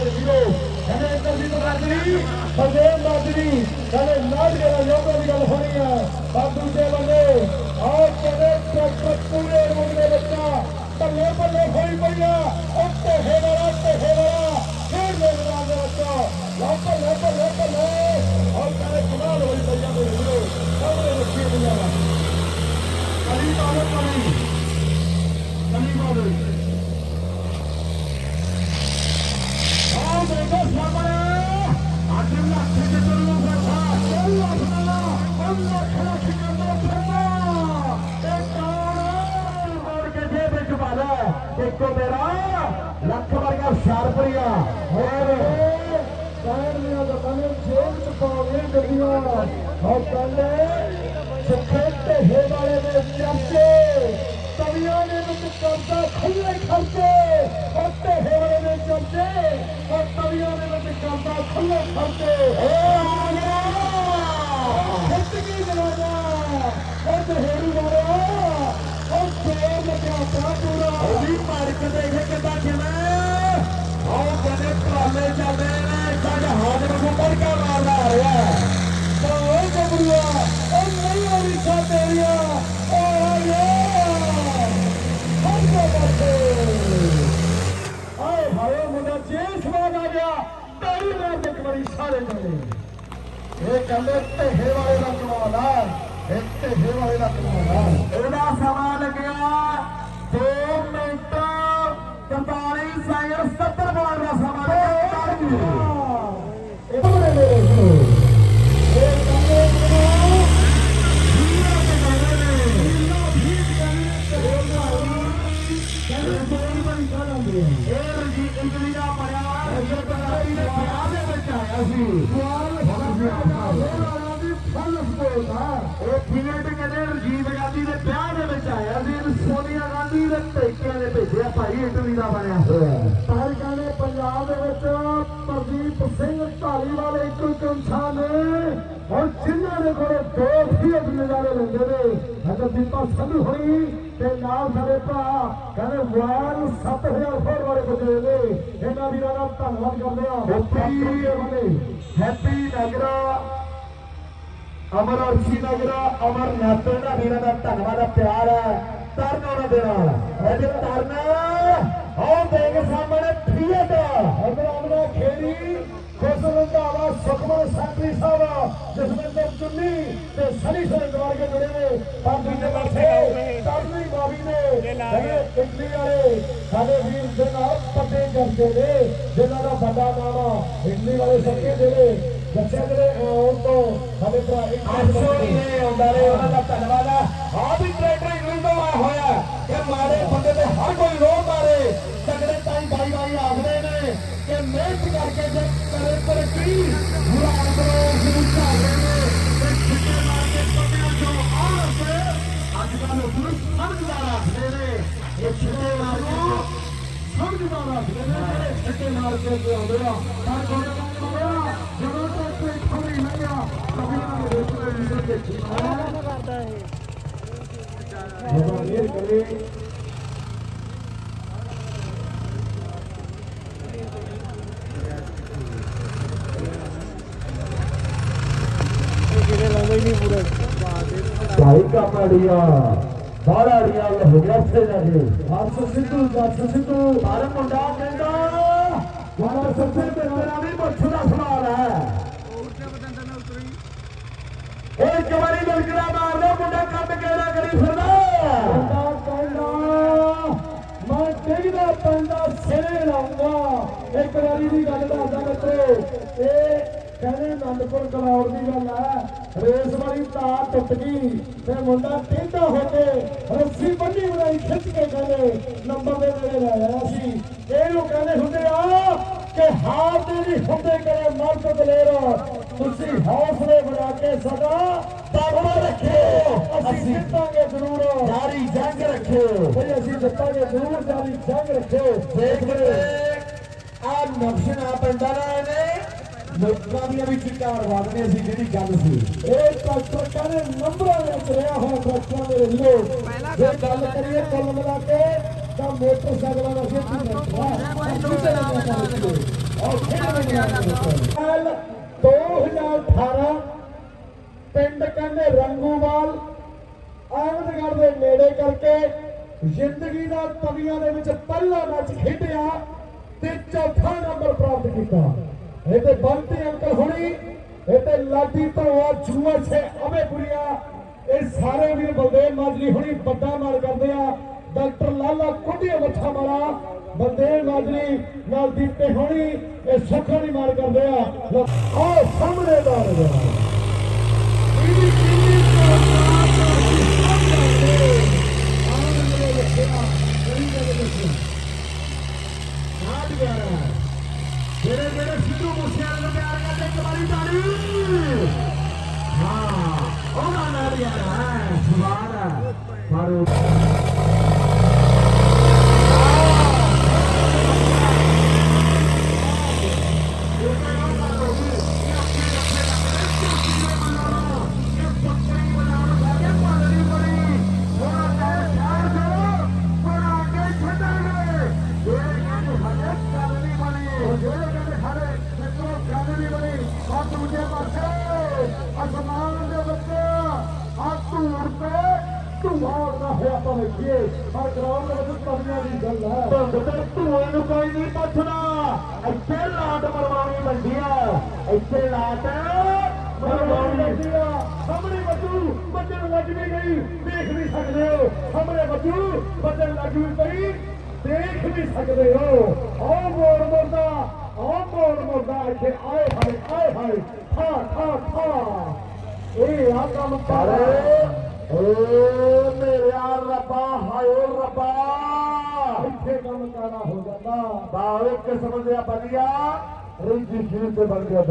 ਹੈ ਟਰੈਕਟਰ ਦੇ ਵੀਰੋ ਹਲੇ ਇੱਧਰ ਦੀ ਮਾਜਰੀ ਬਲਦੇਵ ਮਾਜਰੀ ਹਲੇ ਲਾਜ ਦੇ ਲੋਕਾਂ ਦੀ ਗੱਲ ਹੋਣੀ ਹੈ ਪਰ ਦੂਜੇ ਬੰਦੇ ਆਹ ਕਦੇ ਟਰੈਕਟਰ ਪੂਰੇ ਰੋਡ ਦੇ ਬੱਚਾ ਬੱਲੇ ਬੱਲੇ ਹੋਈ ਪਈਆ ਉੱਤੇ ਹੈ ਵਾਲਾ ਤੇ ਹੈ ਵਾਲਾ ਫੇਰ ਲੋਕਾਂ ਦੇ ਬੱਚਾ ਦੇਖੋ ਮੇਰਾ ਲੱਖ ਵਰਗਾ ਸ਼ਾਰਪਰੀਆ ਹੋਰ ਕਹਿਣ ਲਿਆ ਤਾਂ ਕਹਿੰਦੇ ਜੇਬ ਚ ਪਾਉਣੇ ਗੱਡੀਆਂ ਉਹ ਕਹਿੰਦੇ ਸੁੱਖੇ ਢੇਹੇ ਵਾਲੇ ਦੇ ਚਰਚੇ ਤਵੀਆਂ ਦੇ ਵਿੱਚ ਕਰਦਾ ਖੁੱਲੇ ਖਰਚੇ ਉਹ ਢੇਹੇ ਵਾਲੇ ਦੇ ਚਰਚੇ ਉਹ ਤਵੀਆਂ ਦੇ ਵਿੱਚ ਕਰਦਾ ਖੁੱਲੇ ਖਰਚੇ ਓ ਆ ਗਿਆ ਜਨਾਜਾ ਉਹ ਢੇਰੀ ਵਾਲਾ ਉਹ ਫੇਰ ਲੱਗਿਆ ਪਾ ਪੂਰਾ। ਉਹਦੀ ਮਾਰਕ ਦੇਖੇ ਕਿੱਦਾਂ ਕਿਵੇਂ ਆਹ ਕਹਿੰਦੇ ਟਰਾਲੇ ਚੱਲਦੇ ਨੇ, ਸਾਡਾ ਹਾਜ਼ਰ ਨੂੰ ਪੜ ਮਾਰਦਾ ਆ ਰਿਹਾ ਤਾਂ ਉਹ ਗੱਭਰੂਆ ਉਹ ਨਹੀਂ ਹੋਣੀ ਸਾ ਤੇਰੀਆ ਉਹ ਆ ਗਿਆ ਹੱਥ ਪਾਸੇ ਆਏ ਭਾਈ ਮੁੰਡਾ ਜੇ ਸਵਾਦ ਆ ਗਿਆ ਤਾਰੀ ਮਾਰ ਇੱਕ ਵਾਰੀ ਸਾਰੇ ਜਣੇ। ਇਹ ਕਹਿੰਦੇ ਢੇਹੇ ਵਾਲੇ ਦਾ ਕਮਾਲ ਆ ਇਹ ਢੇਹੇ ਵਾਲੇ ਦਾ ਕਮਾਲ ਆ। ਇਹਦਾ ਸਮਾਂ ਲੱਗਿਆ 2 ਮਿੰਟ। 45 ਸੈਕਿੰਡ 70 ਬਾਲ ਧੰਨਵਾਦ ਕਰਦੇ ਆ ਹੈਪੀ ਹੈਪੀ ਨਗਰਾ ਅਮਰ ਅਰਸ਼ੀ ਨਗਰਾ ਅਮਰ ਨਾਤੋ ਦਾ ਵੀਰਾਂ ਦਾ ਧੰਨਵਾਦ ਆ ਪਿਆਰ ਹੈ। ਤਰਨ ਉਹਨਾਂ ਦੇ ਨਾਲ। ਇਹ ਤਰਨ ਆਹ ਦੇਖ ਸਾਹਮਣੇ ਫੀਟ ਇਧਰ ਆਮਨਾ ਖੇੜੀ ਖੁਸ਼ ਰੰਧਾਵਾ ਸੁਖਮਨ ਸਾਹਿਬ ਜਸਵਿੰਦਰ ਚੁੰਨੀ ਤੇ ਸਨੀ ਸਰਦਵਾਰ ਕੇ ਜੁੜੇ ਨੇ ਪਰ ਦੂਜੇ ਪਾਸੇ ਕਰਨੀ ਬਾਬੀ ਨੇ, ਜਿਹੜੇ ਵਾਲੇ ਸਾਡੇ ਵੀਰ ਦੇ ਨਾਲ ਪੱਟੇ ਕਰਦੇ ਨੇ, ਜਿਨ੍ਹਾਂ ਦਾ ਵੱਡਾ ਨਾਮ ਆ ਇਟਲੀ ਵਾਲੇ ਸੱਕੇ ਦੇ ਬੱਚੇ ਜਿਹੜੇ ਆਉਣ ਤੋਂ ਸਾਡੇ ਭਰਾ ਇੱਕ ਆਉਂਦਾ ਰਹੇ, ਉਹਨਾਂ ਦਾ ਧੰਨਵਾਦ ਆ। ਆ ਵੀ ਕਰਦਾ ਇਹ ਜਦੋਂ ਇਹ ਕਰੇ ਭਾਈ ਕਮਾੜੀਆ ਬਾੜਾੜੀਆ ਹੋ ਗਿਆ ਸੇ ਜਾ ਕੇ ਹਰਸ ਸਿੱਧੂ ਦੱਸ ਸਿੱਧੂ ਪਰ ਮੁੰਡਾ ਕਹਿੰਦਾ ਵਾਲਾ ਸੱਸੇ ਤੇ ਤੇਰਾ ਵੀ ਮੁੱਛ ਦਾ ਸਵਾਲ ਹੈ। ਇਹ ਇੱਕ ਵਾਰੀ ਲੜਕੜਾ ਮਾਰਦਾ, ਮੁੰਡਾ ਕੰਮ ਕਿਹੜਾ ਕਰੀ ਫਿਰਦਾ। ਮੁੰਡਾ ਕਹਿੰਦਾ, ਮੈਂ ਡਿੱਗਦਾ ਪੈਂਦਾ ਸਿਰੇ ਲਾਉਂਗਾ। ਇੱਕ ਵਾਰੀ ਦੀ ਗੱਲ ਦੱਸਦਾ ਮਿੱਤਰੋ ਇਹ ਕਹਿੰਦੇ ਅਨੰਦਪੁਰ ਕਲੌੜ ਦੀ ਗੱਲ ਹੈ ਰੇਸ ਵਾਲੀ ਤਾਰ ਟੁੱਟ ਗਈ ਤੇ ਮੁੰਡਾ ਟੇਢਾ ਹੋ ਕੇ ਰੱਸੀ ਬੰਨੀ ਬਣਾਈ ਖਿੱਚ ਕੇ ਕਹਿੰਦੇ ਨੰਬਰ ਦੇ ਨੇੜੇ ਲੈ ਆਇਆ ਸੀ। ਇਹਨੂੰ ਕਹਿੰਦੇ ਹੁੰਦੇ ਆ ਕਿ ਹਾਰ ਦੇ ਨਹੀਂ ਹੁੰਦੇ ਕਰੇ ਮਰਦ ਦਲੇਰ ਤੁਸੀਂ ਹੌਸਲੇ ਬਣਾ ਕੇ ਸਦਾ ਦਾਵਾ ਰੱਖਿਓ। ਅਸੀਂ ਜਿੱਤਾਂਗੇ ਜ਼ਰੂਰ। ਜਾਰੀ ਜੰਗ ਰੱਖਿਓ। ਬਈ ਅਸੀਂ ਜਿੱਤਾਂਗੇ ਜ਼ਰੂਰ ਜਾਰੀ ਜੰਗ ਰੱਖਿਓ। ਚਿਕਾਰ ਵਾਦਨੇ ਸੀ ਜਿਹੜੀ ਗੱਲ ਸੀ ਇਹ ਡਾਕਟਰ ਕਹਿੰਦੇ ਨੰਬਰਾਂ ਦੇ ਵਿੱਚ ਰਿਹਾ ਹੋਇਆ ਡਾਕਟਰਾਂ ਦੇ ਰਿਲੋ ਜੇ ਗੱਲ ਕਰੀਏ ਕੁੱਲ ਮਿਲਾ ਕੇ ਤਾਂ ਮੋਟਰਸਾਈਕਲਾਂ ਦਾ ਸਿੱਧੀ ਨੰਬਰ ਔਰ ਖੇਡ 2018 ਪਿੰਡ ਕਹਿੰਦੇ ਰੰਗੂਵਾਲ ਆਮਦਗੜ ਦੇ ਨੇੜੇ ਕਰਕੇ ਜ਼ਿੰਦਗੀ ਦਾ ਤਵੀਆਂ ਦੇ ਵਿੱਚ ਪਹਿਲਾ ਮੈਚ ਖੇਡਿਆ ਤੇ ਚੌਥਾ ਨੰਬਰ ਪ੍ਰਾਪਤ ਕੀਤਾ ਇਹ ਤੇ ਬੰਤੀ ਅੰਕਲ ਹੁਣੀ ਇਹ ਤੇ ਲਾਡੀ ਭਰਵਾ ਜੂਆ ਸੇ ਅਬੇਪੁਰੀਆ ਇਹ ਸਾਰੇ ਵੀਰ ਬਲਦੇਵ ਮਾਜਰੀ ਹੁਣੀ ਵੱਡਾ ਮਾਰ ਕਰਦੇ ਆ। ਡਾਕਟਰ ਲਾਲਾ ਕੁੱਡੀਆ ਮੱਛਾ ਮਾਰਾ। ਬਲਦੇਵ ਮਾਜਰੀ ਨਾਲ ਦੀਪੇ ਹੁਣੀ ਇਹ ਸੁੱਖਾ ਦੀ ਮਾਰ ਕਰਦੇ ਆ। ਲਓ, ਆਹ ਸਾਹਮਣੇ ਦਾ ਨਜ਼ਾਰਾ। ਇਹਦੀ ਕਿੰਨੀ ਜਿਹੜੇ ਜਿਹੜੇ ਸਿੱਧੂ ਮੂਸੇਵਾਲੇ ਨੂੰ ਪਿਆਰ ਕਰਦੇ, ਇੱਕ ਵਾਰੀ ਤਾੜੀ। ਹਾਂ ਉਹਦਾ ਨਾਮ ਯਾਰ ਹੈ ਸੁਭਾਨ ਪਰ ਧੂਏ ਨੂੰ ਕੋਈ ਨਹੀਂ ਪੁੱਛਣਾ ਇੱਥੇ ਲਾਟ ਮਰਵਾਉਣੀ ਬੰਦੀ ਆ। ਇੱਥੇ ਲਾਟ ਮਰਵਾਉਣੀ ਬੰਦੀ ਆ। ਸਾਹਮਣੇ ਬੱਜੂ ਬੱਜਣ ਲੱਗ ਵੀ ਗਈ ਦੇਖ ਵੀ ਸਕਦੇ ਹੋ। ਸਾਹਮਣੇ ਬੱਜੂ ਬੱਜਣ ਲੱਗ ਵੀ ਪਈ। ਦੇਖ ਵੀ ਸਕਦੇ ਹੋ। ਆਹ ਮੋੜ ਮੋੜਦਾ, ਆਹ ਮੋੜ ਮੋੜਦਾ। ਇੱਥੇ ਆਏ ਹਾਏ ਆਏ ਹਾਏ। ਠਾ ਠਾ ਠਾ ਇਹ ਆ ਕੰਮ ਕਰ ਓ ਮੇਰਿਆ ਰੱਬਾ ਹਾਏ ਰੱਬਾ ਇੱਥੇ ਕੰਮ ਕਾਣਾ ਹੋ ਜਾਂਦਾ ਬਾਵੇ ਕਿਸਮ ਦੇ ਬਲੀਆ ਰਿੰਜੀ ਸ਼ੀਰ ਤੇ ਬਣ ਗਿਆ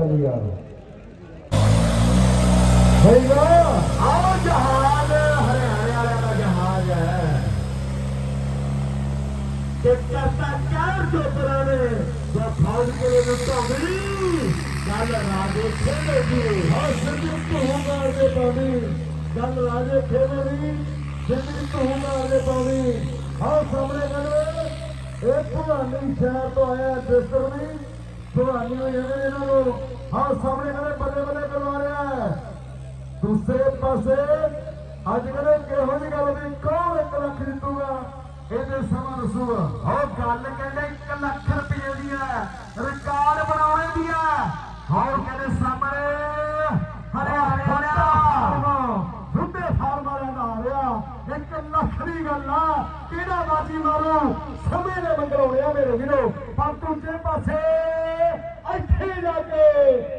ਜੋ ਫੌਜ ਕੇ ਧੂਮਾਰ ਦੇ ਪਾਣੀ ਗੱਲ ਰਾਜੇ ਖੇਡੇ ਦੀ ਜ਼ਿੰਦਗੀ ਧੂਮਾਰ ਦੇ ਪਾਣੀ ਹਾਂ ਸਾਹਮਣੇ ਕਹਿੰਦੇ ਇਹ ਭਵਾਨੀ ਸ਼ਹਿਰ ਤੋਂ ਆਇਆ ਜਿਸਰ ਵੀ ਭਵਾਨੀ ਹੋਈ ਜਾਂਦੇ ਇਹਨਾਂ ਨੂੰ ਹਾਂ ਸਾਹਮਣੇ ਕਹਿੰਦੇ ਬੱਲੇ ਬੱਲੇ ਕਰਵਾ ਰਿਹਾ ਦੂਸਰੇ ਪਾਸੇ ਅੱਜ ਕਹਿੰਦੇ ਕਿਹੋ ਜਿਹੀ ਗੱਲ ਵੀ ਕੌਣ 1 ਲੱਖ ਜਿੱਤੂਗਾ ਇਹਦੇ ਸਮਾਂ ਦੱਸੂਗਾ ਉਹ ਗੱਲ ਕਹਿੰਦੇ 1 ਲੱਖ ਰੁਪਏ ਦੀ ਹੈ ਰਿਕਾਰਡ ਬਣਾਉਣੇ ਦੀ ਹੈ ਹਾਂ ਕਹਿੰਦੇ ਸਾਹਮਣੇ ਹਰਿਆਣੇ ਵਾਲਿਆ ਬੁੱਢੇ ਫਾਰਮ ਵਾਲਿਆਂ ਦਾ ਆ ਰਿਹਾ 1 ਲੱਖ ਦੀ ਗੱਲ ਆ। ਕਿਹੜਾ ਬਾਜੀ ਮਾਰੂ? ਸਮੇਂ ਦੇ ਮੰਗਲਾਉਣੇ ਮੇਰੇ ਵੀਰੋ। ਪਰ ਦੂਜੇ ਪਾਸੇ ਇੱਥੇ ਜਾ ਕੇ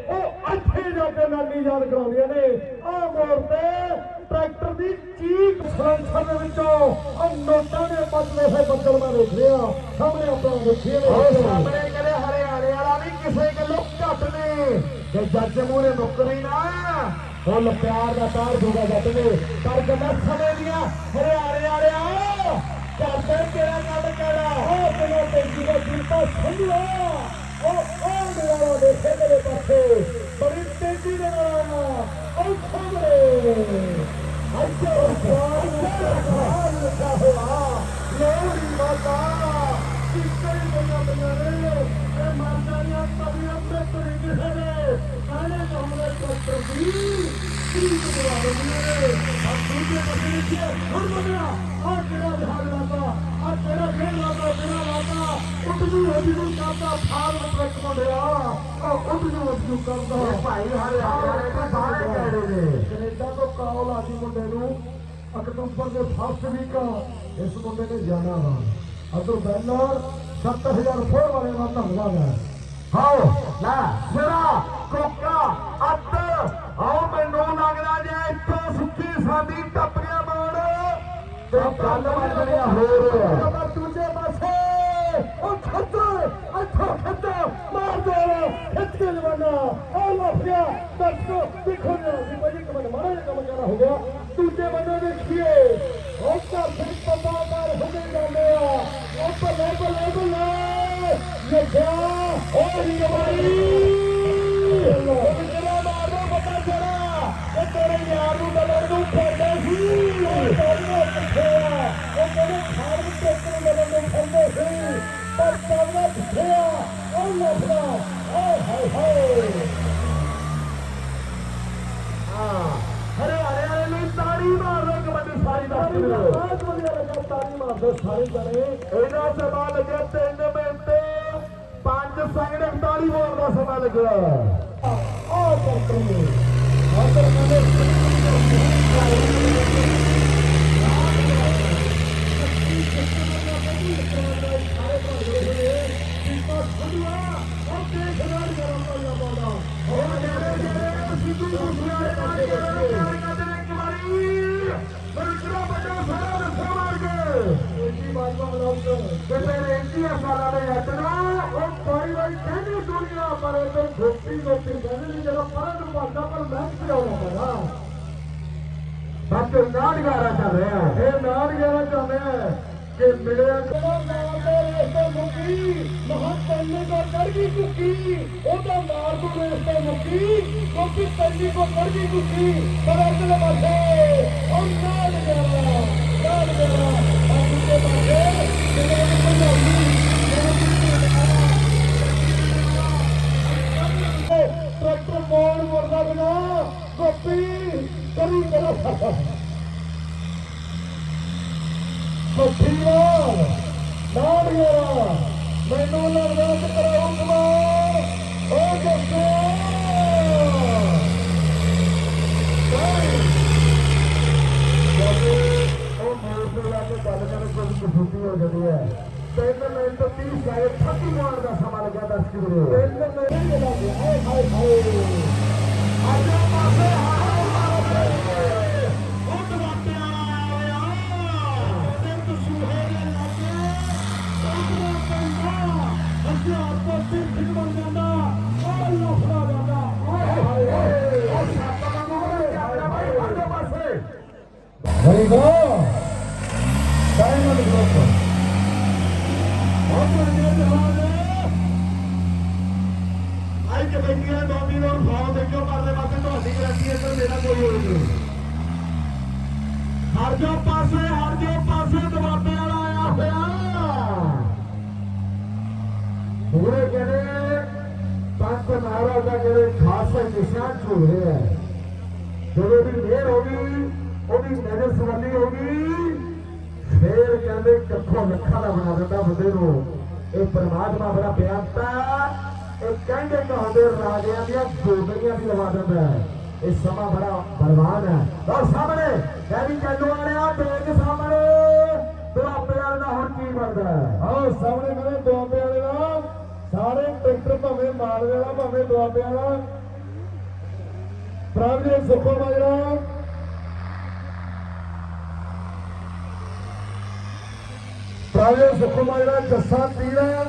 ਉਹ ਇੱਥੇ ਜਾ ਕੇ ਨਾਨੀ ਯਾਦ ਕਰਾਉਂਦੀਆਂ ਨੇ। ਆਹ ਮੋੜ ਤੇ ਟਰੈਕਟਰ ਦੀ ਚੀਕ ਸਲੈਂਸਰ ਦੇ ਵਿੱਚੋਂ ਉਹ ਨੋਟਾਂ ਦੇ ਬਦਲੇ ਹੋਏ ਬੱਦਲ ਮੈਂ ਦੇਖ ਰਿਹਾ ਸਾਹਮਣੇ ਆਪਣਾ ਦੇਖੀਏ ਸਾਹਮਣੇ ਕਹਿੰਦੇ ਹਰਿਆਣੇ ਵਾਲਾ ਵੀ ਕਿਸੇ ਗੱਲੋਂ ਘੱਟ ਨੇ। ਤੇ ਜੱਜ ਮੂਹਰੇ ਮੁੱਕਰੀ ਨਾ। ਫੁੱਲ ਪਿਆਰ ਦਾ ਤਾਰ ਜੋਗਾ ਜੱਟ ਨੇ ਪਰ ਗੱਲਾਂ ਸਮੇਂ ਦੀਆਂ। ਹਰਿਆਣੇ ਵਾਲਿਆ ਕਰਦੇ ਤੇਰਾ ਗੱਲ ਕਿਹੜਾ ਉਹ ਬਿਨੋ ਤੇਜੀ ਦਾ ਜੀਤਾ ਸੰਭਲਾ ਉਹ ਉਹ ਮੇਰਾ ਦੇਖੇ ਮੇਰੇ ਪਾਸੇ। ਬੜੀ ਤੇਜ਼ੀ ਦੇ ਨਾਲ ਉਹ ਸਾਹਮਣੇ ਅੱਛਾ ਸਵਾਲ ਲੱਗਾ ਹੋਇਆ। ਲੋੜੀ ਮਾਤਾ। ਕਿੱਥੇ ਬੰਨਾ ਬੰਨਾ ਨੇ? ਇਹ ਮਾਰਦਾਨੀਆਂ ਤਵੀਆਂ ਤੇ ਤੁਰੀ ਕਿਸੇ ਮੁੰਡੇ ਨੂੰ ਅਕਤੂਬਰ ਦੇ ਫਸਟ ਵੀਕ ਇਸ ਮੁੰਡੇ ਨੇ ਜਾਣਾ ਵਾ ਅਦਰ ਬੈਲਰ 7000 ਫੋਰ ਵਾਲੇ ਦਾ ਧੰਨਵਾਦ ਹੈ ਹਾਓ ਲੈ ਸਿਰਾ ਕੋਕਾ ਅੱਤ। ਆਓ ਮੈਨੂੰ ਲੱਗਦਾ ਜੇ ਇੱਥੋਂ ਸੁੱਕੀ ਸਾਡੀ ਟੱਪ ਗਿਆ ਮੋੜ ਤੇ ਗੱਲ ਬਣ ਜਣਿਆ ਹੋਰ। ਦੂਜੇ ਪਾਸੇ। ਉਹ ਖੱਤ ਇੱਥੋਂ ਖੱਤ ਮਾਰ ਦੋ ਖਿੱਚ ਕੇ ਜਵਾਨਾ ਉਹ ਲੱਭਿਆ ਦੱਸੋ ਦੇਖੋ ਨਾ ਜੀ ਭਾਜੀ ਕਮਨ ਮਾਰਾ ਕੰਮ ਕਰਨਾ ਹੋ ਗਿਆ। ਦੂਜੇ ਬੰਦੇ ਦੇਖੀਏ। ਉਹ ਘਰ ਦੇ ਪਤਾਦਾਰ ਹੁੰਦੇ ਜਾਂਦੇ ਆ। ਉਹ ਬੱਲੇ ਬੱਲੇ ਬੱਲੇ ਲਿਖਿਆ ਪਰ ਤੇਰੇ ਕਿੱਥੇ ਉਹ ਲੱਭਦਾ ਓ ਹਾਏ ਹਾਏ ਹਰੇ ਹਰੇ ਹਰੇ ਲਈ ਤਾੜੀ ਮਾਰੋ ਕਬੱਡੀ ਸਾਰੀ ਦਾ ਬਹੁਤ ਵਧੀਆ ਲੱਗਾ ਤਾੜੀ ਮਾਰਦੇ ਸਾਰੇ ਜਣੇ ਇਹਨਾਂ ਸਮਾਂ ਲੱਗਿਆ 3 ਮਿੰਟ 5 ਸੈਕਿੰਡ 41 ਬੋਲ ਦਾ ਸਮਾਂ ਲੱਗਿਆ ਆਹ ਕਰਦੇ ਨੇ ਮਾਤਰ ਕਹਿੰਦੇ ਬਾਕੀ ਨਾੜ ਗਾਰਾ ਚੱਲ ਰਿਹਾ ਇਹ ਨਾੜ ਗਾਰਾ ਚੱਲ ਰਿਹਾ ਹੈ ਕਿ ਮਿਲਿਆ ਮਾਰਦੇ ਮੁੱਕੀ ਮਹਾਂ ਤੰਨੇ ਕੋ ਚੜ ਗਈ ਕੁੱਕੀ ਉਹਦਾ ਮਾਰ ਤੋਂ ਰੇਸਤੇ ਮੁੱਕੀ ਕਿਉਂਕਿ ਤੰਨੀ ਕੋ ਚੜ ਗਈ ਕੁੱਕੀ ਪਰ ਅਗਲੇ ਪਾਸੇ ਉਹ ਨਾੜ ਗਾਰਾ ਨਾੜ ਗਾਰਾ ਅਗਲੇ ਪਾਸੇ ਜਿਹੜੇ ਪੰਜਾਬੀ ਟਰੈਕਟਰ ਮੋੜ ਮੋੜਦਾ ਬਣਾ, ਗੋਪੀ ਕਰੀ ਕਰੋ ਮੱਠੀਆ ਨਾੜ ਗਿਆ ਮੈਨੂੰ ਲੱਗਦਾ ਕਿ ਓ ਜੱਸੋ ਉਹ ਮੋਟਰ ਲਾ ਕੇ ਗੱਲ ਕਰਨ ਕੋਈ ਕਸੂਤੀ ਹੋ ਜਾਂਦੀ ਹੈ ਤਿੰਨ ਮਿੰਟ 30 ਸੈਕਿੰਡ 30 ਮਾਰ ਦਾ ਸਮਾਂ ਲੱਗਿਆ ਦਸ ਕਿਲੋ ਜੋ ਪਾਸੇ, ਹਰ ਜੋ ਪਾਸੇ ਦਬਾਬੇ ਵਾਲਾ ਆਇਆ ਹੋਇਆ। ਪੂਰੇ ਜਿਹੜੇ ਪੰਜ ਮਹਾਰਾਜ ਦਾ ਜਿਹੜੇ ਖਾਸ ਨਿਸ਼ਾਨ ਛੋੜ ਹੈ ਜਦੋਂ ਵੀ ਮਿਹਰ ਹੋ ਗਈ, ਉਹਦੀ ਨਜ਼ਰ ਸਵੱਲੀ ਹੋ ਫੇਰ ਕਹਿੰਦੇ ਕੱਖੋਂ ਲੱਖਾਂ ਦਾ ਬਣਾ ਦਿੰਦਾ ਬੰਦੇ ਨੂੰ। ਇਹ ਪਰਮਾਤਮਾ ਬੜਾ ਬਿਆਨਤਾ ਇਹ ਕਹਿੰਦੇ ਕਹਦੇ ਰਾਜਿਆਂ ਦੀਆਂ ਗੋਲੀਆਂ ਵੀ ਲਵਾ ਦਿੰਦਾ ਹੈ। ਇਹ ਸਮਾਂ ਬੜਾ ਬਲਵਾਨ ਹੈ। ਔਰ ਸਾਹਮਣੇ ਕਹਿੰਦੀ ਚੱਲੋ ਵਾਲਿਆ ਦੇਖ ਸਾਹਮਣੇ ਦੁਆਬੇ ਵਾਲੇ ਦਾ ਹੁਣ ਕੀ ਬਣਦਾ ਹੈ? ਆਹ ਸਾਹਮਣੇ ਕਹਿੰਦੇ ਦੁਆਬੇ ਵਾਲੇ ਦਾ, ਸਾਰੇ ਟਰੈਕਟਰ ਭਾਵੇਂ ਮਾਲਵੇ ਵਾਲਾ, ਭਾਵੇਂ ਦੁਆਬੇ ਵਾਲਾ ਪ੍ਰਭਜੀਤ ਸੁਖੋ ਮਾਜਰਾ ਪ੍ਰਭਜੀਤ ਸੁਖੋ ਮਾਜਰਾ ਜੱਸਾ ਤੀਰਾ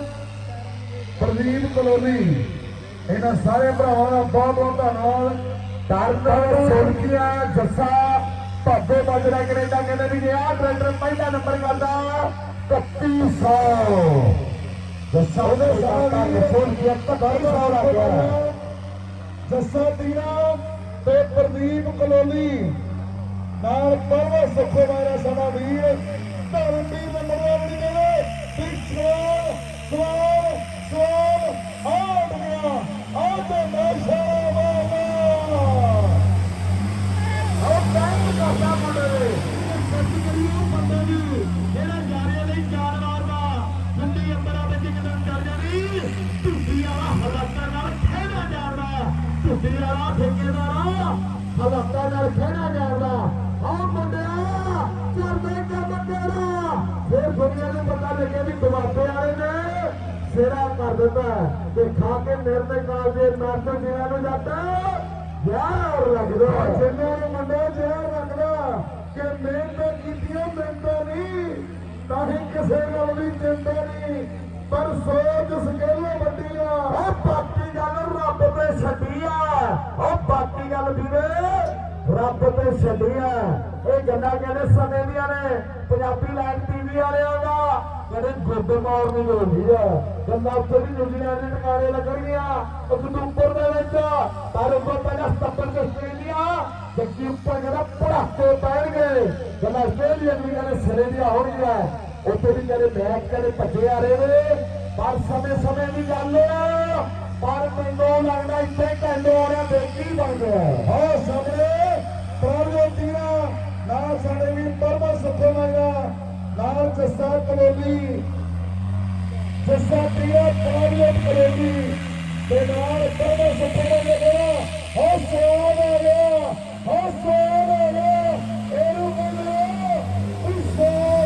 ਪ੍ਰਦੀਪ ਕਲੋਨੀ। ਇਹਨਾਂ ਸਾਰੇ ਭਰਾਵਾਂ ਦਾ ਬਹੁਤ ਬਹੁਤ ਧੰਨਵਾਦ। ਡਾਕਟਰ ਸੋਨਕੀਆ ਜੱਸਾ, ਭਾਗੋ ਮਾਜਰਾ ਕੈਨੇਡਾ ਕਹਿੰਦੇ ਵੀ ਜੇ ਆਹ ਟਰੈਕਟਰ ਪਹਿਲਾ ਨੰਬਰ ਕਰਦਾ 3100 ਜੱਸਾ ਉਹਦੇ ਸਾਰੇ ਸੋਨਕੀਆ 3100 ਲੱਗ ਗਿਆ। ਜੱਸਾ ਤੀਰਾ ਤੇ ਪ੍ਰਦੀਪ ਕਲੋਨੀ ਨਾਲ ਪਰਵਾ ਸੁੱਖੋ ਮਾਰਾ ਸਾਡਾ ਵੀਰ। ਧਰਮਵੀਰ ਦੇ ਮਰਵਾਵੜੀ ਦੇ ਪਿੱਛੇ ਸਵਾਲ ਸਵਾਲ ਆਉਟ ਗਿਆ। ਆਉਟ ਮਾਸ਼ਾ ਅੱਲਾਹ ਗਿਆ ਮੁੰਡੇ ਨੇ ਇਹ ਸੱਚ ਕਰੀ ਉਹ ਬੰਦੇ ਦੀ ਜਿਹੜਾ ਜਾਰਿਆ ਨਹੀਂ ਜਾਨਵਰ ਦਾ ਠੰਡੀ ਅੰਬਰਾਂ ਵਿੱਚ ਕਿਤੇ ਚੱਲ ਜਾਣੀ ਢੁੱਡੀ ਵਾਲਾ ਹਲਾਤਾਂ ਨਾਲ ਖੇਡਾ ਜਾਣਾ ਆਹ ਮੁੰਡਿਆ ਕਰਦੇ ਕੰਮ ਤੇਰਾ ਫਿਰ ਦੁਨੀਆ ਨੂੰ ਪਤਾ ਲੱਗਿਆ ਵੀ ਦਵਾਬੇ ਵਾਲੇ ਨੇ ਸੇਰਾ ਕਰ ਦਿੱਤਾ ਤੇ ਖਾ ਕੇ ਨਿਰਦੇ ਕਾਲ ਦੇ ਨਰਤ ਜਿਨ੍ਹਾਂ ਨੂੰ ਜਾਂਦਾ ਯਾਰ ਹੋਰ ਲੱਗਦਾ ਜਿੰਨੇ ਮੁੰਡੇ ਜਿਹੜਾ ਲੱਗਦਾ ਕਿ ਮਿਹਨਤ ਕੀਤੀਆਂ ਮਿਹਨਤ ਨਹੀਂ, ਤਾਂ ਹੀ ਕਿਸੇ ਨਾਲ ਵੀ ਚਿੰਤਾ ਨਹੀਂ। ਪਰ ਸੋਚ ਸਕੇਲੇ ਵੱਡੀ ਆ। ਉਹ ਬਾਕੀ ਗੱਲ ਰੱਬ ਤੇ ਛੱਡੀ ਆ। ਉਹ ਬਾਕੀ ਗੱਲ ਵੀਰੇ ਰੱਬ ਤੇ ਛੱਡੀ ਇਹ ਗੱਲਾਂ ਕਹਿੰਦੇ ਸਮੇਂ ਦੀਆਂ ਨੇ। ਪੰਜਾਬੀ ਲਾਈਵ ਟੀਵੀ ਵਾਲਿਆਂ ਦਾ ਕਹਿੰਦੇ ਗੁੱਡ ਮਾਰਨਿੰਗ ਹੁੰਦੀ ਆ। ਗੱਲਾਂ ਉੱਥੇ ਵੀ ਨਿਊਜ਼ੀਲੈਂਡ ਦੇ ਟਿਕਾਣੇ ਲੱਗਣਗੀਆਂ। ਅਕਤੂਬਰ ਦੇ ਵਿੱਚ ਪਰ ਉਹ ਪਹਿਲਾਂ ਸਤੰਬਰ ਚ ਆਸਟ੍ਰੇਲੀਆ ਜੱਗੀ ਉੱਪਰ ਜਿਹੜਾ ਪੜਾਕੇ ਪੈਣਗੇ। ਗੱਲਾਂ ਆਸਟ੍ਰੇਲੀਆ ਦੀ ਕਹਿੰਦੇ ਸਿਰੇ ਦੀਆਂ ਹੋਣਗੀਆਂ। ਉੱਥੇ ਵੀ ਕਹਿੰਦੇ ਮੈਚ ਕਹਿੰਦੇ ਭੱਜੇ ਆ ਰਹੇ ਨੇ। ਪਰ ਸਮੇਂ ਸਮੇਂ ਦੀ ਗੱਲ ਆ। ਪਰ ਮੈਨੂੰ ਲੱਗਦਾ ਇੱਥੇ ਕਹਿੰਦੇ ਹੋ ਰਿਹਾ ਬੇਕੀ ਬਣ ਗਿਆ। ਹਾਂ ਸਾਹਮਣੇ ਸਾਡੇ ਵੀ ਪਰਮਾ ਸੁੱਖੇ ਮੰਗਾ ਨਾਲ ਜੱਸਾ ਕਲੋਲੀ ਜੱਸਾ ਤੀਰਾ ਪ੍ਰੋਜੋ ਕਲੋਲੀ ਤੇ ਨਾਲ ਪਰਮਾ ਸੁੱਖੇ ਮੰਗਾ ਹੋ ਆ ਗਿਆ ਹੋ ਆ ਗਿਆ, ਇਹਨੂੰ ਕਹਿੰਦੇ ਵੀ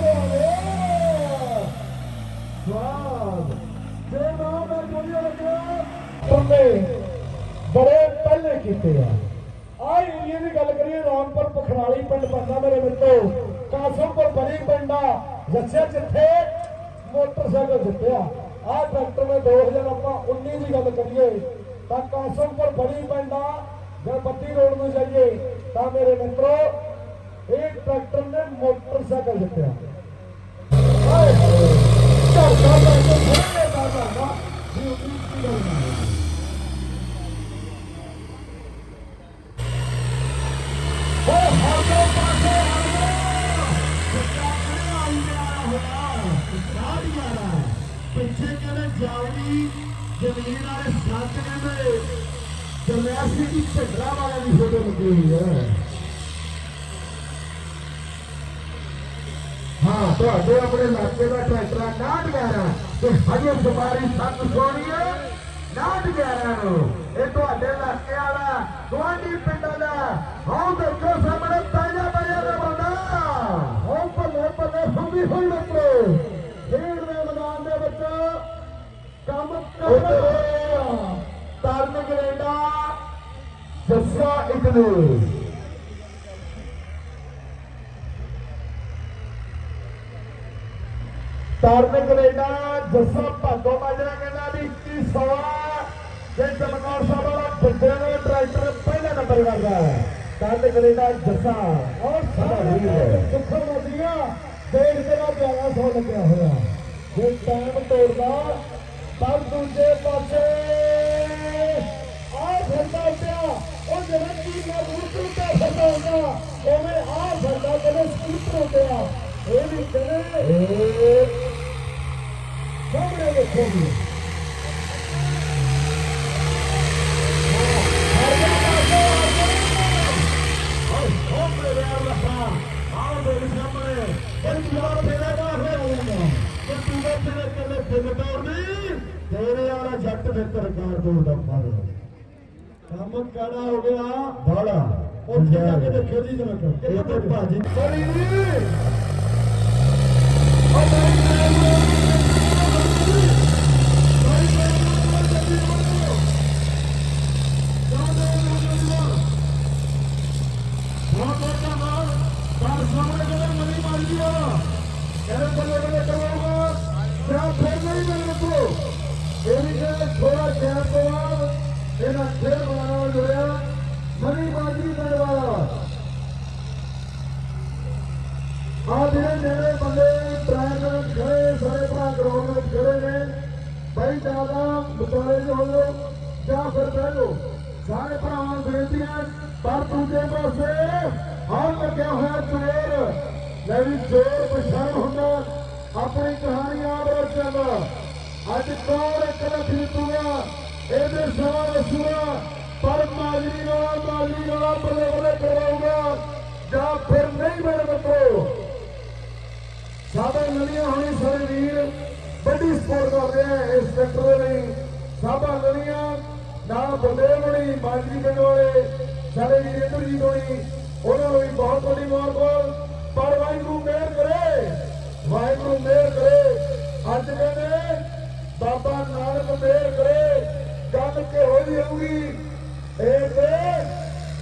ਆ ਗਿਆ। ਸਵਾਦ ਜੇ ਨਾਮ ਹੈ ਦੁਨੀਆ ਲੱਗਿਆ ਤੁਮਨੇ ਬੜੇ ਪਹਿਲੇ ਕੀਤੇ ਆ ਏਰੀਏ ਦੀ ਗੱਲ ਕਰੀਏ ਰਾਮਪੁਰ ਪਖਰਾਲੀ ਪਿੰਡ ਪੈਂਦਾ ਮੇਰੇ ਮਿੱਤਰੋ ਕਾਸਮਪੁਰ ਬਣੀ ਪਿੰਡਾ ਜੱਸਿਆ ਜਿੱਥੇ ਮੋਟਰਸਾਈਕਲ ਜਿੱਤਿਆ ਆ ਟਰੈਕਟਰ ਨੇ 2000 ਆਪਾਂ 19 ਦੀ ਗੱਲ ਕਰੀਏ ਤਾਂ ਕਾਸਮਪੁਰ ਬਣੀ ਪਿੰਡਾ ਜੇ ਬੱਤੀ ਰੋਡ ਨੂੰ ਜਾਈਏ ਤਾਂ ਮੇਰੇ ਮਿੱਤਰੋ ਇਹ ਟਰੈਕਟਰ ਨੇ ਮੋਟਰਸਾਈਕਲ ਜਿੱਤਿਆ ਜਮਿਆਸੀ ਦੀ ਝਗੜਾ ਵਾਲੇ ਦੀ ਫੋਟੋ ਲੱਗੀ ਹੋਈ ਹੈ ਹਾਂ ਤੁਹਾਡੇ ਆਪਣੇ ਇਲਾਕੇ ਦਾ ਟਰੈਕਟਰ ਆ 911 ਤੇ ਹਜੇ ਸਵਾਰੀ ਸੱਤ ਸੋਣੀ ਹੈ 911 ਨੂੰ। ਇਹ ਤੁਹਾਡੇ ਇਲਾਕੇ ਵਾਲਾ ਗੁਆਂਢੀ ਪਿੰਡਾਂ ਦਾ। ਹਾਂ ਦੇਖੋ ਸਾਹਮਣੇ ਤਾਜਾ ਬੜਿਆ ਦਾ ਬੰਦਾ ਹਾਂ ਭੱਲੇ ਭੱਲੇ ਹੁੰਦੀ ਹੋਈ ਮਿੱਤਰੋ ਖੇਡ ਦੇ ਮੈਦਾਨ ਦੇ ਵਿੱਚ ਕੰਮ ਕਰ ਰਿਹਾ Taran Canada Jassa Italy Taran Canada Jassa Bhago Majra ਕਹਿੰਦਾ ਵੀ 2100 ਜੇ ਚਮਕੌਰ ਸਾਹਿਬ ਵਾਲਾ ਵੱਡੇ ਨੇ ਟਰੈਕਟਰ ਪਹਿਲੇ ਨੰਬਰ ਕਰਦਾ ਤਰਨ ਕੈਨੇਡਾ ਜੱਸਾ। ਔਰ ਸਾਰੇ ਸੁੱਖਾ ਮਦੀਆਂ ਦੇਖ ਕੇ ਨਾ ਪਿਆਰਾ ਸੋ ਲੱਗਿਆ ਹੋਇਆ। ਜੇ ਟਾਈਮ ਤੋੜਦਾ ਪਰ ਦੂਜੇ ਪਾਸੇ। ਆ ਫਿਰਦਾ ਪਿਆ। ਉਹ ਜਿਹੜਾ ਕੀ ਨਾ ਤੇ ਫਿਰਦਾ ਹੁੰਦਾ ਉਵੇਂ ਆ ਫਿਰਦਾ ਕਦੇ ਸਕੂਟਰ ਉੱਤੇ ਇਹ ਵੀ ਕਹਿੰਦੇ ਸਾਹਮਣੇ ਦੇਖੋ ਜੀ ਤੇਰੇ ਵਾਲਾ ਜੱਟ ਦੇ ਸਰਕਾਰ ਤੋਂ ਡੱਬਾ ਕੰਮ ਕਾੜਾ ਹੋ ਗਿਆ। ਬਾੜਾ ਉਹ ਜਾ ਕੇ ਦੇਖਿਓ ਜੀ ਜਨਾ ਇਹ ਤੇ ਭਾਜੀ ਕਰੀ ਥੋੜਾ ਚਿਰ ਤੋਂ ਬਾਅਦ ਹੋਵੋ ਜਾਂ ਫਿਰ ਬੈਠੋ ਸਾਰੇ ਭਰਾਵਾਂ ਬੇਨਤੀ ਹੈ ਪਰ ਦੂਜੇ ਪਾਸੇ ਹਰ ਲੱਗਿਆ ਹੋਇਆ ਚੋਰ ਲੈ ਵੀ ਚੋਰ ਪਛਾਣ ਹੁੰਦਾ, ਆਪਣੀ ਕਹਾਣੀ ਆਪ ਰਚਦਾ ਅੱਜ ਕੋਰ ਇੱਕ ਲੱਖ ਲੁੱਟੂਗਾ ਇਹਦੇ ਸਵਾ ਰਸੂਆ, ਪਰ ਮਾਲੀ ਨਾਲ ਮਾਲੀ ਨਾਲ ਬੱਲੇ ਬੱਲੇ ਕਰਾਊਗਾ ਜਾਂ ਫਿਰ ਨਹੀਂ ਮੇਰੇ ਮਿੱਤਰੋ ਸਾਡੇ ਨਵੀਆਂ ਹੋਣੀ ਸਾਰੇ ਵੀਰ ਵੱਡੀ ਸਪੋਰਟ ਕਰਦੇ ਆ ਇਸ ਸੈਕਟਰ ਦੇ ਲਈ। ਸਾਬਾ ਗਣੀਆਂ ਨਾਲ ਬਲਦੇਵ ਹੋਣੀ ਮਾਜੀ ਪਿੰਡ ਵਾਲੇ, ਸਾਡੇ ਵੀਰੇਂਦਰ ਜੀ ਹੋਣੀ, ਉਹਨਾਂ ਨੂੰ ਵੀ ਬਹੁਤ ਵੱਡੀ ਮੁਬਾਰਕ ਪਰ ਵਾਹਿਗੁਰੂ ਮਿਹਰ ਕਰੇ, ਵਾਹਿਗੁਰੂ ਮਿਹਰ ਕਰੇ। ਅੱਜ ਕਹਿੰਦੇ, ਬਾਬਾ ਨਾਨਕ ਮਿਹਰ ਕਰੇ, ਗੱਲ ਕਿਹੋ ਜਿਹੀ ਹੋਊਗੀ? ਇਹ ਤੇ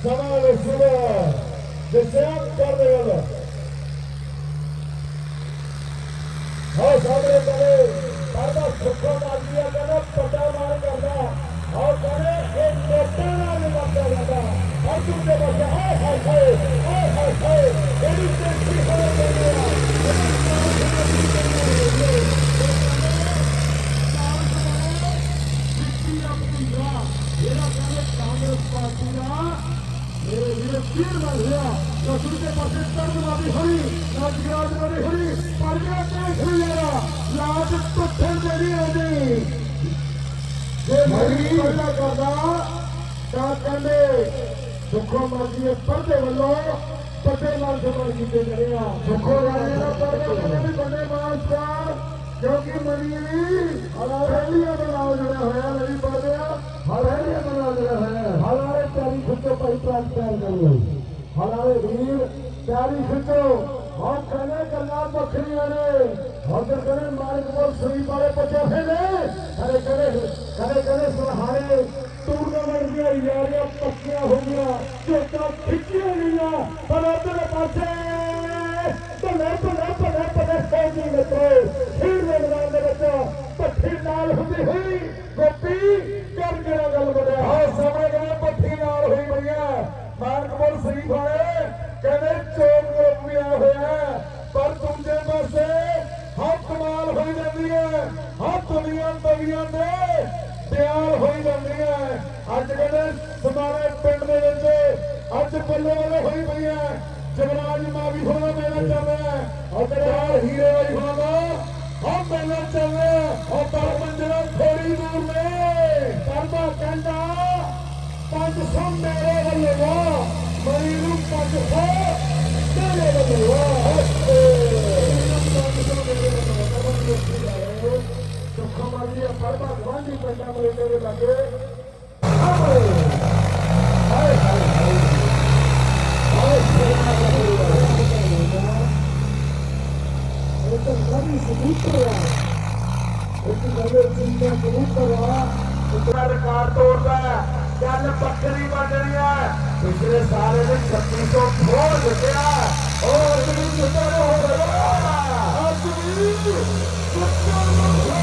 ਸਮਾਂ ਵਸੂਗਾ ਜਿਸੇ ਕਰਦੇ ਗੱਲ ਹਾਂ ਸਾਹਮਣੇ ਕਰੇ ਬਾਬਾ ਸੁੱਖਾ ਮਾਰਦੀਆ ਕਹਿੰਦਾ ਪਤਾ ਮਾਰ ਕਰਦਾ ਹਾਂ ਕਹਿੰਦੇ ਇਹ ਨੋਟਾਂ ਨਾਲ ਨਹੀਂ ਜਾਂਦਾ ਹਰ ਦੂਜੇ ਪਾਸੇ ਹਾਏ ਹਾਏ ਹਾਏ ਹਾਏ ਹਾਏ ਹਾਏ ਇਹਦੀ ਤੇਜ਼ੀ ਹੋ ਗਈ ਹੈ ਕਾਂਗਰਸ ਪਾਰਟੀ ਦਾ ਮੇਰੇ ਵੀਰ ਪੀਰ ਬਣ ਰਿਹਾ ਤਾਂ ਦੂਜੇ ਪਾਸੇ ਤਰਨਵਾਦੀ ਹੋਈ ਰਾਜਗਰਾਜ ਵਾਲੀ ਹੋਈ ਪਰ ਜਿਹੜਾ ਦੇਖ ਲਿਆ ਲਾਜ ਟੁੱਟਣ ਦੇ ਨਹੀਂ ਆਉਂਦੀ ਜੇ ਮਰੀ ਪਹਿਲਾ ਕਰਦਾ ਤਾਂ ਕਹਿੰਦੇ ਸੁਖੋ ਮਰਜ਼ੀ ਦੇ ਪਰਦੇ ਵੱਲੋਂ ਪੱਤੇ ਨਾਲ ਜਮਾ ਕੀਤੇ ਗਏ ਆ ਸੁਖੋ ਰਾਜੇ ਦਾ ਪਰਦੇ ਵੱਲੋਂ ਵੀ ਬੰਦੇ ਮਾਸਟਰ ਕਿਉਂਕਿ ਮਰੀ ਹਲਾਲੀਆਂ ਦੇ ਨਾਲ ਜੁੜਿਆ ਹੋਇਆ ਨਹੀਂ ਪੜਦੇ ਆ ਹਲਾਲੀਆਂ ਦੇ ਨਾਲ ਜੁੜਿਆ ਹੋਇਆ ਹਲਾਲੇ ਚਾਰੀ ਖੁੱਚੋ ਭਾਈ ਪ੍ਰਾਂਤਕਾਰ ਕਰੀ ਹਲਾਲੇ ਵੀਰ ਚਾਰੀ ਖੁੱਚੋ ਹਾਂ ਕਹਿੰਦੇ ਗੱਲਾਂ ਵੱਖਰੀਆਂ ਨੇ ਉਧਰ ਕਹਿੰਦੇ ਮਾਲਕਪੁਰ ਸਰੀਫ ਵਾਲੇ ਬੱਚੇ ਨੇ ਕਦੇ ਕਦੇ ਕਦੇ ਕਦੇ ਸੁਹਾਰੇ ਟੂਰਨਾਮੈਂਟ ਦੀਆਂ ਯਾਰੀਆਂ ਪੱਕੀਆਂ ਹੋ ਗਈਆਂ ਝੋਟਾਂ ਖਿੱਚੀਆਂ ਗਈਆਂ ਪਰ ਉਧਰ ਪਾਸੇ ਭਲੇ ਭਲੇ ਭਲੇ ਭਲੇ ਫੌਜੀ ਮਿੱਤਰੋ ਖੇਡ ਦੇ ਮੈਦਾਨ ਦੇ ਵਿੱਚ ਪੱਠੀ ਨਾਲ ਹੁੰਦੀ ਹੋਈ ਗੋਪੀ ਕਰ ਕਿਹੜਾ ਗੱਲ ਬਣਿਆ ਹਾਂ ਸਾਹਮਣੇ ਕਹਿੰਦੇ ਪੱਠੀ ਨਾਲ ਹੋਈ ਬਈਆ ਮਾਨਕਪੁਰ ਸ਼ਰੀਫ ਵਾਲੇ ਕਹਿੰਦੇ ਚੋਕ ਗੋਪੀਆ ਹੋਇਆ। ਪਰ ਦੂਜੇ ਪਾਸੇ ਹਰ ਕਮਾਲ ਹੋਈ ਜਾਂਦੀ ਹੈ ਹਰ ਦੁਨੀਆ ਦੁਨੀਆ ਦੇ ਪਿਆਰ ਹੋਈ ਜਾਂਦੀ ਹੈ ਅੱਜ ਕਹਿੰਦੇ ਸਮਾਰੇ ਪਿੰਡ ਦੇ ਵਿੱਚ ਅੱਜ ਬੱਲੇ ਬੱਲੇ ਹੋਈ ਪਈ ਹੈ ਜਗਰਾਜ ਮਾਵੀ ਹੋਣਾ ਮੇਲਾ ਚੱਲ ਰਿਹਾ ਹੈ। ਔਰ ਚਾਰ ਹੀਰੇ ਵਾਲੀ ਹੋਣਾ। ਹਾਂ ਮੇਲਾ ਚੱਲ ਰਿਹਾ ਔਰ ਪਰ ਮੰਜਰਾ ਥੋੜੀ ਦੂਰ ਨੇ। ਕਰਦਾ ਕਹਿੰਦਾ 500 ਮੇਰੇ ਵੱਲੋਂ। ਵਾ ਤੋੜਦਾ ਹੈ ਗੱਲ ਬਣ ਰਹੀ ਹੈ। ਪਿਛਲੇ ਸਾਲ ਇਹਨੇ 3600 ਖੋਲ ਦਿੱਤਿਆ ਉਹ ਅੱਜ ਵੀ ਜਿੱਤਿਆ। ਹੋ ਗਿਆ ਅੱਜ ਵੀ ਜਿੱਤਿਆ ਹੋ ਗਿਆ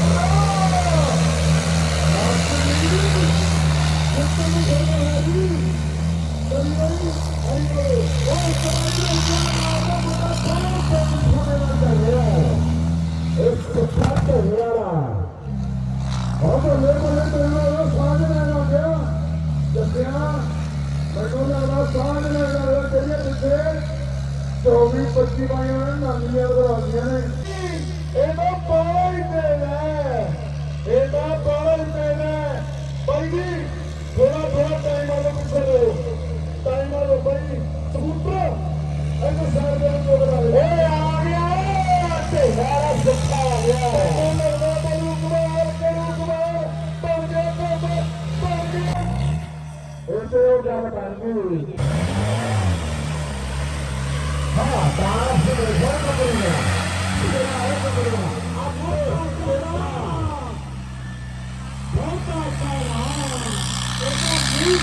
ਅੱਜ ਵੀ ਜਿੱਤਿਆ ਹੋ ਗਿਆ ਜੀ ਬੜੀ ਹਰੀ ਉਹ ਸਮਾਜ ਦੇ ਨਾਮ ਦਾ ਸਾਰੇ ਤੇ ਹੋਣੇ ਲੱਗਾ ਰਿਹਾ ਇੱਕ ਸੱਤ ਹੋਇਆ ਉਹ ਮੇਰੇ ਕੋਲ ਤੈਨੂੰ ਸਾਧ ਨਾ ਨਾ ਗਿਆ ਦੱਸਿਆ ਮੈਨੂੰ ਲੱਗਦਾ ਸਾਧ ਨਾ ਗਿਆ ਤੇਰੇ ਪਿੱਛੇ। 24 25 ਬਾਈਆਂ ਨੇ ਨਾਮੀਆਂ ਦਰਵਾਜ਼ੀਆਂ ਨੇ। ਇਹਦਾ ਬਾਲਾ ਹੀ ਦੇਣਾ ਇਹਦਾ ਬਾਲਾ ਹੀ ਦੇਣਾ ਬਾਈ ਜੀ ਥੋੜਾ ਥੋੜਾ ਟਾਈਮ ਆਲੋ ਪਿੱਛੇ ਲੋ ਟਾਈਮ ਆਲੋ ਬਾਈ। ਸਕੂਟਰ ਇਹਨੂੰ ਸਾਰ ਦੇ ਨੂੰ ਬਣਾ ਲੈ ਏ ਆ ਗਿਆ। ਤੇ ਸਾਰਾ ਆ ਗਿਆ ਉਹ ਗੱਲ ਕਰ ਗਈ ਹਾਂ ਤਾਂ ਸੇ ਬਹੁਤ ਬੜੀਆ ਇਹ ਆਏ ਤਾਂ ਬੜੀਆ ਆਪ ਬਹੁਤ ਬੜਾ ਬਹੁਤ ਆਸਾਨਾ ਇਹਦਾ ਵੀ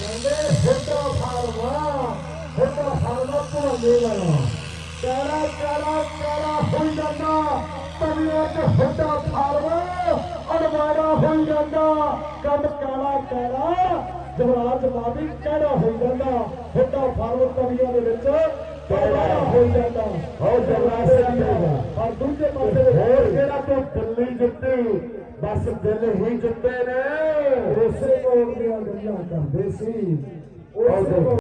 ਕਹਿੰਦੇ ਫੋਟੋ ਫਾਰਮਾ ਫੋਟੋ ਫਾਰਮਾ ਭੋਲੇ ਵਾਲਾ ਕਾਰਾ ਕਾਰਾ ਕਾਰਾ ਹੋਈ ਜਾਂਦਾ, ਤਵੀਆਂ ਤੇ ਫੋਟੋ ਫਾਰਮਾ ਅੜਵਾੜਾ ਹੋਈ ਜਾਂਦਾ। ਕੰਮ ਕਾਲਾ ਕਾਲਾ ਜਵਰਾਜ ਮਾਵੀ ਕਿਹੜਾ ਹੋਈ ਜਾਂਦਾ। ਫੋਟੋ ਫਾਰਮਾ ਤਵੀਆਂ ਦੇ ਵਿੱਚ। ਅੜਵਾੜਾ ਹੋਈ ਜਾਂਦਾ। ਹੋ ਜਵਰਾਜ ਸਿੰਘ ਪਰ ਦੂਜੇ ਪਾਸੇ ਹੋਰ ਕਿਹੜਾ ਤੋਂ ਦਿੱਲੀ ਜਿੱਤੀ ਬਸ ਦਿਲ ਹੀ ਜਿੱਤੇ ਨੇ ਉਸੇ ਕੋਲ ਦੀਆਂ ਗੱਲਾਂ ਕਰਦੇ ਸੀ ਉਸੇ